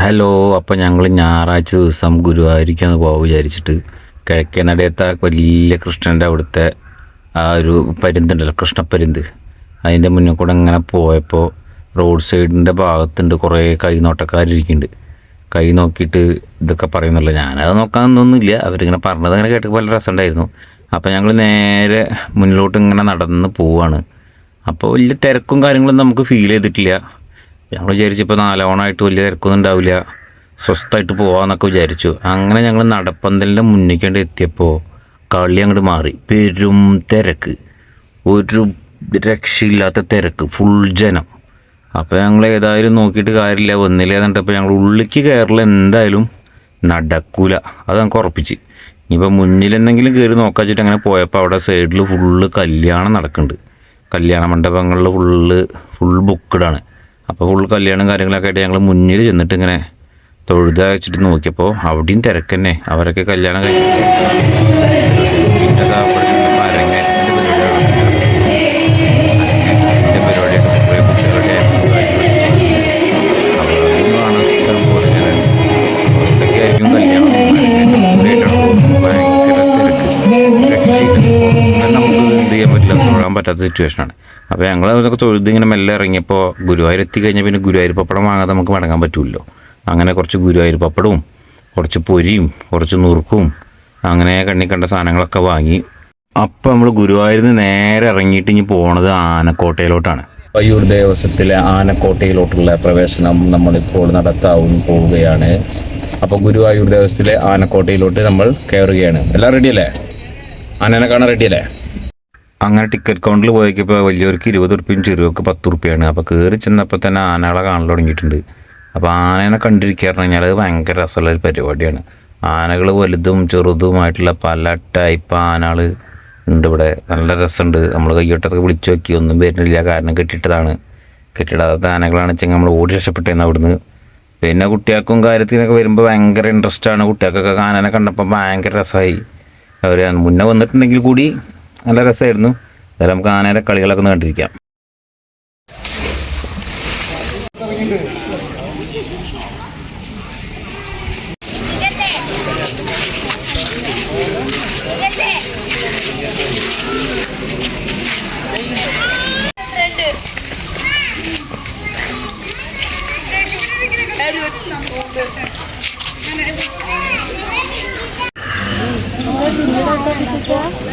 Hello അപ്പം ഞങ്ങൾ ഞായറാഴ്ച ദിവസം ഗുരുവായൂരിക്കാന്ന് പോകാൻ വിചാരിച്ചിട്ട്. കിഴക്കേ നടയത്തെ വലിയ കൃഷ്ണന്റെ അവിടുത്തെ ആ ഒരു പരുന്തുണ്ടല്ലോ കൃഷ്ണപ്പരുന്ത് അതിന്റെ മുന്നിൽ കൂടെ ഇങ്ങനെ പോയപ്പോൾ റോഡ് സൈഡിന്റെ ഭാഗത്തുണ്ട് കുറേ കൈനോട്ടക്കാരിരിക്കുന്നുണ്ട്. കൈ നോക്കിയിട്ട് ഇതൊക്കെ പറയുന്നുള്ളൂ ഞാനത് നോക്കാനൊന്നുമില്ല അവരിങ്ങനെ പറഞ്ഞത് അങ്ങനെ കേട്ടപ്പോൾ നല്ല രസമുണ്ടായിരുന്നു. അപ്പോൾ ഞങ്ങൾ നേരെ മുന്നിലോട്ട് ഇങ്ങനെ നടന്ന് പോവാണ്. അപ്പോൾ വലിയ തിരക്കും കാര്യങ്ങളൊന്നും നമുക്ക് ഫീൽ ചെയ്തിട്ടില്ല. ഞങ്ങൾ വിചാരിച്ചു ഇപ്പോൾ നാലോണമായിട്ട് വലിയ തിരക്കൊന്നും ഉണ്ടാവില്ല സ്വസ്ഥമായിട്ട് പോകാമെന്നൊക്കെ വിചാരിച്ചു. അങ്ങനെ ഞങ്ങൾ നടപ്പന്തലിന്റെ മുന്നിക്കേണ്ടി എത്തിയപ്പോൾ കളി അങ്ങോട്ട് മാറി. പെരും തിരക്ക്. ഒരു രക്ഷയില്ലാത്ത തിരക്ക്. ഫുൾ ജനം. അപ്പോൾ ഞങ്ങൾ ഏതായാലും നോക്കിയിട്ട് കാര്യമില്ല. വന്നില്ല എന്നിട്ടപ്പോൾ ഞങ്ങൾ ഉള്ളിലേക്ക് കയറില്ല എന്തായാലും നടക്കൂല. അത് ഞങ്ങൾക്ക് ഉറപ്പിച്ച്. ഇനിയിപ്പോൾ മുന്നിൽ എന്തെങ്കിലും കയറി നോക്കാൻ വെച്ചിട്ട് അങ്ങനെ പോയപ്പോൾ അവിടെ സൈഡിൽ ഫുള്ള് കല്യാണം നടക്കുന്നുണ്ട് കല്യാണ മണ്ഡപങ്ങളിൽ ഫുള്ള് ഫുൾ ബുക്ക്ഡാണ് അപ്പോൾ ഫുൾ കല്യാണം കാര്യങ്ങളൊക്കെ ആയിട്ട് ഞങ്ങൾ മുന്നിൽ ചെന്നിട്ട് ഇങ്ങനെ തൊഴുത വെച്ചിട്ട് നോക്കിയപ്പോൾ അവിടെയും തിരക്കന്നെ. അവരൊക്കെ കല്യാണം കഴിഞ്ഞു തൊഴാൻ പറ്റാത്ത സിറ്റുവേഷനാണ് അപ്പോൾ ഞങ്ങൾ അതൊക്കെ തൊഴുതിങ്ങനെ മെല്ലെ ഇറങ്ങിയപ്പോൾ ഗുരുവായൂർ എത്തിക്കഴിഞ്ഞാൽ പിന്നെ ഗുരുവായൂർ പപ്പടം വാങ്ങാതെ നമുക്ക് മടങ്ങാൻ പറ്റുമല്ലോ അങ്ങനെ കുറച്ച് ഗുരുവായൂർ പപ്പടവും കുറച്ച് പൊരിയും കുറച്ച് നുറുക്കും അങ്ങനെ കണ്ണി കണ്ട സാധനങ്ങളൊക്കെ വാങ്ങി. അപ്പോൾ നമ്മൾ ഗുരുവായൂരിൽ നിന്ന് നേരെ ഇറങ്ങിയിട്ട് ഇനി പോണത് ആനക്കോട്ടയിലോട്ടാണ്. വയ്യൂർ ദേവസ്വത്തിലെ ആനക്കോട്ടയിലോട്ടുള്ള പ്രവേശനം നമ്മളിപ്പോൾ നടത്താവും പോവുകയാണ്. അപ്പോൾ ഗുരുവായൂർ ദേവസ്വത്തിലെ ആനക്കോട്ടയിലോട്ട് നമ്മൾ കയറുകയാണ് എല്ലാം റെഡിയല്ലേ ആനനെ കാണാൻ റെഡിയല്ലേ അങ്ങനെ ടിക്കറ്റ് കൗണ്ടറിൽ പോയപ്പോൾ വലിയവർക്ക് ഇരുപത് ഉറുപ്പ്യയും ചെറിയവർക്ക് പത്ത് ഉറുപ്പ്യാണ്. അപ്പോൾ കയറി ചെന്നപ്പോൾ തന്നെ ആനകളെ കാണൽ തുടങ്ങിയിട്ടുണ്ട്. അപ്പോൾ ആനേനെ കണ്ടിരിക്കുക പറഞ്ഞു കഴിഞ്ഞാൽ അത് ഭയങ്കര രസമുള്ള ഒരു പരിപാടിയാണ്. ആനകൾ വലുതും ചെറുതുമായിട്ടുള്ള പല ടൈപ്പ് ആനകൾ ഉണ്ട് ഇവിടെ. നല്ല രസമുണ്ട്. നമ്മൾ കയ്യോട്ടൊക്കെ വിളിച്ചു നോക്കി. ഒന്നും വരുന്നില്ല. കാരണം കെട്ടിട്ടതാണ് കെട്ടിടാത്ത ആനകളാണ് വെച്ചെങ്കിൽ നമ്മൾ ഓടി രക്ഷപ്പെട്ടേന്ന് അവിടുന്ന്. പിന്നെ കുട്ടികൾക്കും കാര്യത്തിനൊക്കെ വരുമ്പോൾ ഭയങ്കര ഇൻട്രസ്റ്റ് ആണ്. കുട്ടികൾക്കൊക്കെ ആനനെ കണ്ടപ്പോൾ ഭയങ്കര രസമായി അവർ മുന്നേ വന്നിട്ടുണ്ടെങ്കിൽ കൂടി നല്ല രസമായിരുന്നു. അതായത് നമുക്ക് ആനയുടെ കളികളൊക്കെ ഒന്ന് കണ്ടിരിക്കാം.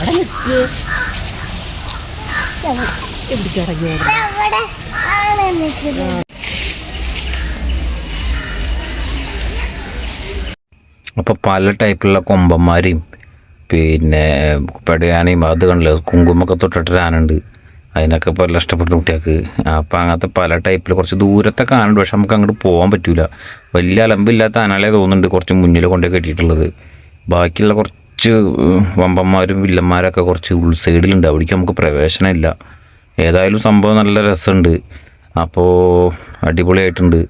അവിടെ ആണ് ഇറങ്ങിയത് അപ്പോൾ പല ടൈപ്പിലുള്ള കൊമ്പന്മാരെയും പിന്നെ പെടയാനയും അത് കണ്ടില്ല? കുങ്കുമൊക്കെ തൊട്ടിട്ട് ആനുണ്ട് അതിനൊക്കെ പല എല്ലാം ഇഷ്ടപ്പെട്ട കുട്ടികൾക്ക്. അപ്പോൾ അങ്ങനത്തെ പല ടൈപ്പിൽ കുറച്ച് ദൂരത്തൊക്കെ ആനുണ്ട് പക്ഷെ നമുക്ക് അങ്ങോട്ട് പോകാൻ പറ്റൂല. വലിയ അലമ്പില്ലാത്ത ആനകളെ തോന്നുന്നുണ്ട് കുറച്ച് മുന്നിൽ കൊണ്ടേ കെട്ടിയിട്ടുള്ളത്. ബാക്കിയുള്ള കുറച്ച് ഉം, വമ്പന്മാരും വില്ലന്മാരൊക്കെ കുറച്ച് ഉൾ സൈഡിലുണ്ട്. അവിടേക്ക് നമുക്ക് പ്രവേശനമില്ല. ഏതായാലും സംഭവം നല്ല രസമുണ്ട്. അപ്പോൾ അടിപൊളിയായിട്ടുണ്ട്.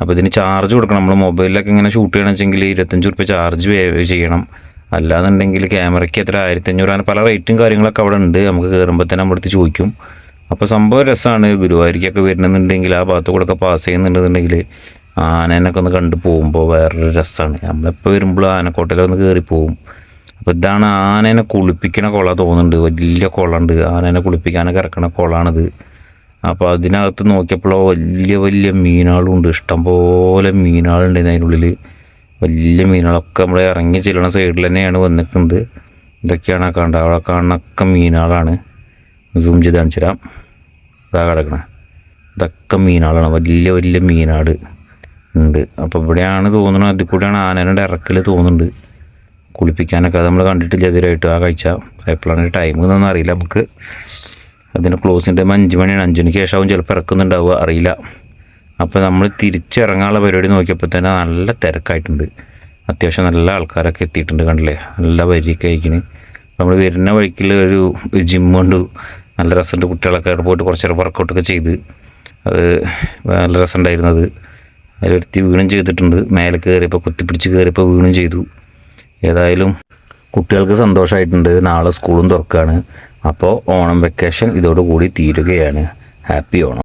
അപ്പോൾ ഇതിന് ചാർജ് കൊടുക്കണം. നമ്മൾ മൊബൈലിലൊക്കെ ഇങ്ങനെ ഷൂട്ട് ചെയ്യണമെങ്കിൽ ഇരുപത്തഞ്ച് റുപ്യ ചാർജ് ചെയ്യണം. അല്ലാന്നുണ്ടെങ്കിൽ ക്യാമറയ്ക്ക് എത്ര? ആയിരത്തി അഞ്ഞൂറ് അങ്ങനെ പല റേറ്റും കാര്യങ്ങളൊക്കെ അവിടെ ഉണ്ട്. നമുക്ക് കയറുമ്പോൾ തന്നെ നമ്മുടെ അടുത്ത് ചോദിക്കും. അപ്പോൾ സംഭവം രസമാണ് ഗുരുവായൂരിക്കൊക്കെ വരുന്നുണ്ടെങ്കിൽ ആ ഭാഗത്ത് കൂടെ ഒക്കെ പാസ് ചെയ്യുന്നുണ്ടെന്നുണ്ടെങ്കിൽ ആനേനൊക്കെ ഒന്ന് കണ്ടു പോകുമ്പോൾ വേറൊരു രസമാണ് നമ്മളിപ്പോൾ വരുമ്പോൾ ആനക്കോട്ടയിലൊന്ന് കയറി പോകും അപ്പോൾ ഇതാണ് ആനേനെ കുളിപ്പിക്കണ കുള തോന്നുന്നുണ്ട്. വലിയ കുളമുണ്ട് ആനേനെ കുളിപ്പിക്കാനൊക്കെ ഇറക്കണ കുളമാണിത് അപ്പോൾ അതിനകത്ത് നോക്കിയപ്പോൾ വലിയ വലിയ മീനുകളുണ്ട് ഇഷ്ടംപോലെ മീനുകളുണ്ട് അതിനുള്ളിൽ വലിയ മീനുകളൊക്കെ നമ്മൾ ഇറങ്ങി ചെല്ലണ സൈഡിൽ തന്നെയാണ് വന്നിക്കുന്നത്. ഇതൊക്കെയാണ് ആ കണ്ട അവിടെ കാണുന്നൊക്കെ മീനുകളാണ് സൂം ചെയ്ത് കാണിച്ചു തരാം. ഇതാ കിടക്കണേ. ഇതൊക്കെ മീനുകളാണ് വലിയ വലിയ മീനാട് ഉണ്ട്. അപ്പോൾ ഇവിടെയാണ് തോന്നുന്നത്. അതിൽ കൂടെയാണ് ആനയുടെ ഇറക്കൽ തോന്നുന്നുണ്ട്. കുളിപ്പിക്കാനൊക്കെ അത് നമ്മൾ കണ്ടിട്ടില്ല എതിരായിട്ട് ആ കഴിച്ച എപ്പോഴാണ് ടൈം എന്നൊന്നും അറിയില്ല നമുക്ക്. അതിന് ക്ലോസിന്റെ ടൈം അഞ്ച് മണിയാണ്. അഞ്ച് മണിക്ക് ശേഷമാവും ചിലപ്പോൾ ഇറക്കുന്നുണ്ടാവുക. അറിയില്ല. അപ്പോൾ നമ്മൾ തിരിച്ചിറങ്ങാനുള്ള പരിപാടി നോക്കിയപ്പോൾ തന്നെ നല്ല തിരക്കായിട്ടുണ്ട്. അത്യാവശ്യം നല്ല ആൾക്കാരൊക്കെ എത്തിയിട്ടുണ്ട് കണ്ടില്ലേ? നല്ല വരിയൊക്കെ അയക്കണ് നമ്മൾ വരുന്ന വഴിക്കിൽ ഒരു ജിമ്മുണ്ട് നല്ല രസമുണ്ട് കുട്ടികളൊക്കെ അവിടെ പോയിട്ട് കുറച്ച് നേരം വർക്കൗട്ടൊക്കെ ചെയ്ത്. അത് നല്ല രസമുണ്ടായിരുന്നത്. അതിലൊരുത്തി വീണും ചെയ്തിട്ടുണ്ട്. മേലെ കയറിയപ്പോൾ കുത്തിപ്പിടിച്ച് കയറിയപ്പോൾ വീണും ചെയ്തു. ഏതായാലും കുട്ടികൾക്ക് സന്തോഷമായിട്ടുണ്ട്. നാളെ സ്കൂളും തുറക്കുകയാണ് അപ്പോൾ ഓണം വെക്കേഷൻ ഇതോടുകൂടി തീരുകയാണ്. ഹാപ്പി ഓണം.